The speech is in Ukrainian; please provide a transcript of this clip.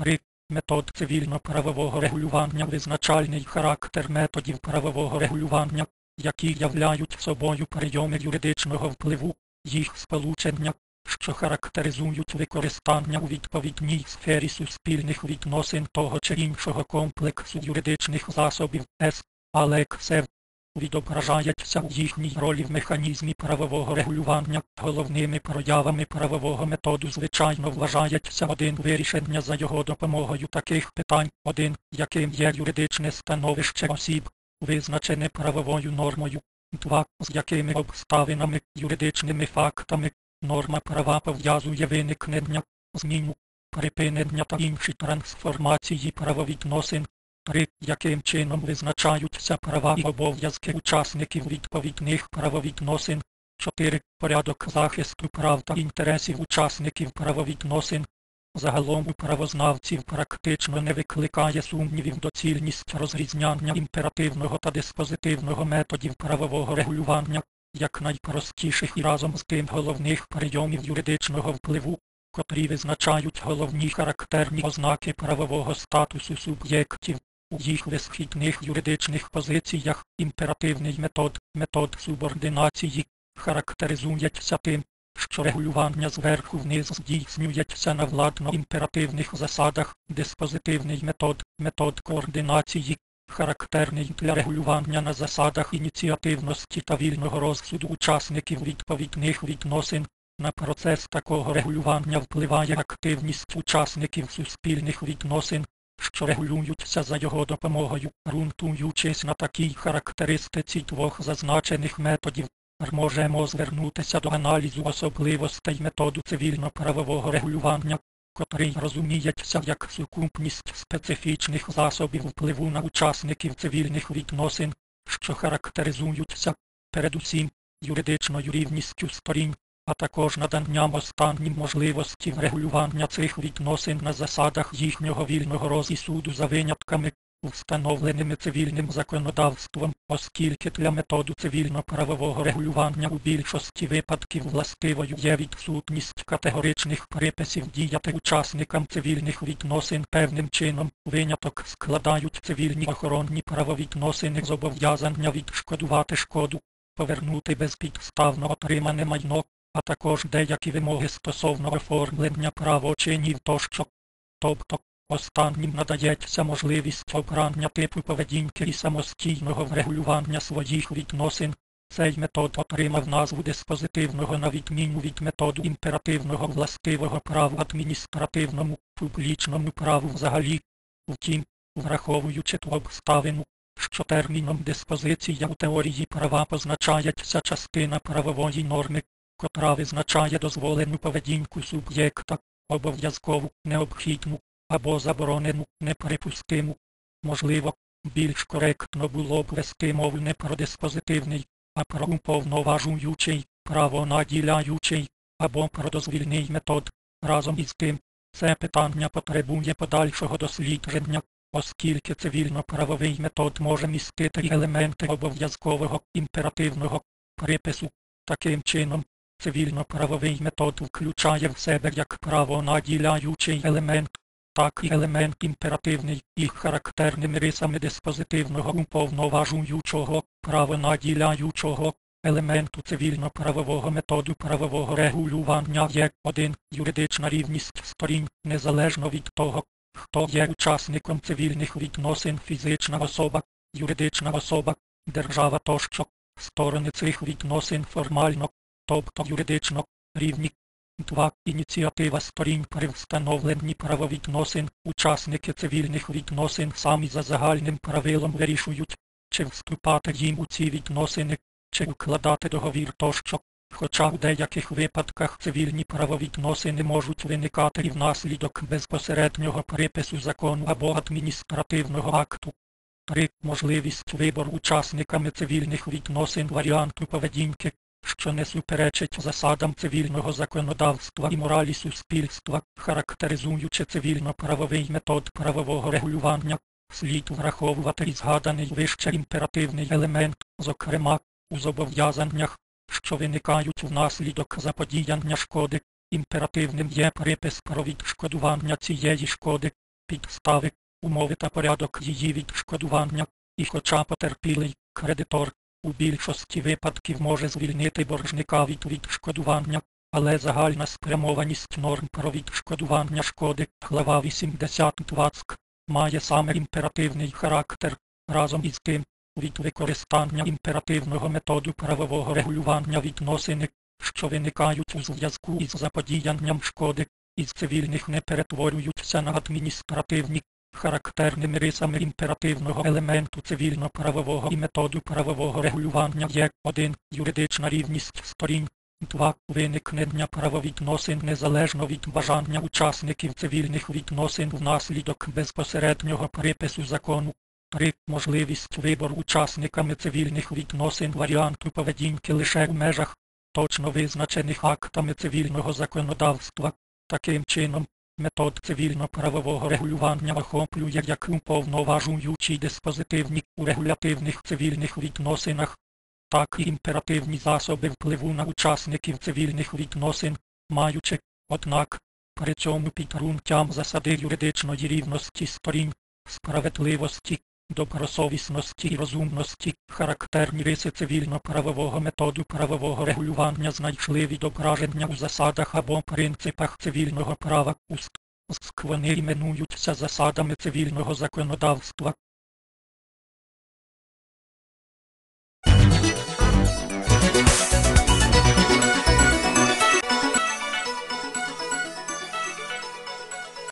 3. Метод цивільно-правового регулювання визначальний характер методів правового регулювання, які являють собою прийоми юридичного впливу, їх сполучення, що характеризують використання у відповідній сфері суспільних відносин того чи іншого комплексу юридичних засобів С, але Відображається у їхній ролі в механізмі правового регулювання. Головними проявами правового методу звичайно вважається один вирішення за його допомогою таких питань, один, яким є юридичне становище осіб, визначене правовою нормою, два, з якими обставинами, юридичними фактами, норма права пов'язує виникнення, зміну, припинення та інші трансформації правовідносин, 3. Яким чином визначаються права і обов'язки учасників відповідних правовідносин. 4. Порядок захисту прав та інтересів учасників правовідносин. Загалом у правознавців практично не викликає сумнівів доцільність розрізняння імперативного та диспозитивного методів правового регулювання, як найпростіших і разом з тим головних прийомів юридичного впливу, котрі визначають головні характерні ознаки правового статусу суб'єктів. У їх висхідних юридичних позиціях імперативний метод, метод субординації, характеризується тим, що регулювання зверху вниз здійснюється на владно-імперативних засадах, диспозитивний метод, метод координації, характерний для регулювання на засадах ініціативності та вільного розсуду учасників відповідних відносин. На процес такого регулювання впливає активність учасників суспільних відносин, що регулюються за його допомогою, ґрунтуючись на такій характеристиці двох зазначених методів, можемо звернутися до аналізу особливостей методу цивільно-правового регулювання, котрий розуміється як сукупність специфічних засобів впливу на учасників цивільних відносин, що характеризуються передусім юридичною рівністю сторін, а також наданням останнім можливості врегулювання цих відносин на засадах їхнього вільного розісуду за винятками, встановленими цивільним законодавством, оскільки для методу цивільно-правового регулювання у більшості випадків властивою є відсутність категоричних приписів діяти учасникам цивільних відносин. Певним чином, виняток складають цивільні охоронні правовідносини зобов'язання відшкодувати шкоду, повернути безпідставно отримане майно, а також деякі вимоги стосовно оформлення правочинів тощо. Тобто, останнім надається можливість обрання типу поведінки і самостійного врегулювання своїх відносин. Цей метод отримав назву диспозитивного на відміну від методу імперативного властивого праву адміністративному, публічному праву взагалі. Втім, враховуючи ту обставину, що терміном диспозиція у теорії права позначається частина правової норми, котра визначає дозволену поведінку суб'єкта, обов'язкову, необхідну або заборонену, неприпустиму. Можливо, більш коректно було б вести мову не про диспозитивний, а про уповноважуючий, правонаділяючий або про дозвільний метод. Разом із тим, це питання потребує подальшого дослідження, оскільки цивільно-правовий метод може містити елементи обов'язкового імперативного припису. Таким чином, Цивільно-правовий метод включає в себе як правонаділяючий елемент, так і елемент імперативний і характерними рисами диспозитивного уповноважуючого, правонаділяючого елементу цивільно-правового методу правового регулювання є один юридична рівність сторін незалежно від того, хто є учасником цивільних відносин фізична особа, юридична особа, держава тощо. Сторони цих відносин формально тобто юридично рівні. 2. Ініціатива сторін при встановленні правовідносин, учасники цивільних відносин самі за загальним правилом вирішують, чи вступати їм у ці відносини, чи укладати договір тощо. Хоча в деяких випадках цивільні правовідносини можуть виникати і внаслідок безпосереднього припису закону або адміністративного акту. 3. Можливість вибору учасниками цивільних відносин варіанту поведінки, що не суперечить засадам цивільного законодавства і моралі суспільства, характеризуючи цивільно-правовий метод правового регулювання, слід враховувати і згаданий вище імперативний елемент, зокрема, у зобов'язаннях, що виникають внаслідок заподіяння шкоди. Імперативним є припис про відшкодування цієї шкоди, підстави, умови та порядок її відшкодування, і хоча потерпілий кредитор у більшості випадків може звільнити боржника від відшкодування, але загальна спрямованість норм про відшкодування шкоди, глава 80 ТВАЦК, має саме імперативний характер. Разом із тим, від використання імперативного методу правового регулювання відносини, що виникають у зв'язку із заподіянням шкоди, із цивільних не перетворюються на адміністративні, характерними рисами імперативного елементу цивільно-правового і методу правового регулювання є 1. Юридична рівність сторін, 2. Виникнення правовідносин незалежно від бажання учасників цивільних відносин внаслідок безпосереднього припису закону. 3. Можливість вибору учасниками цивільних відносин варіанту поведінки лише у межах точно визначених актами цивільного законодавства. Таким чином, метод цивільно-правового регулювання охоплює як уповноважуючі диспозитивні у регулятивних цивільних відносинах, так і імперативні засоби впливу на учасників цивільних відносин, маючи, однак, при цьому підґрунтям засади юридичної рівності сторін, справедливості, добросовісності і розумності, характерні риси цивільно-правового методу правового регулювання знайшли відображення у засадах або принципах цивільного права УСК. Вони іменуються засадами цивільного законодавства,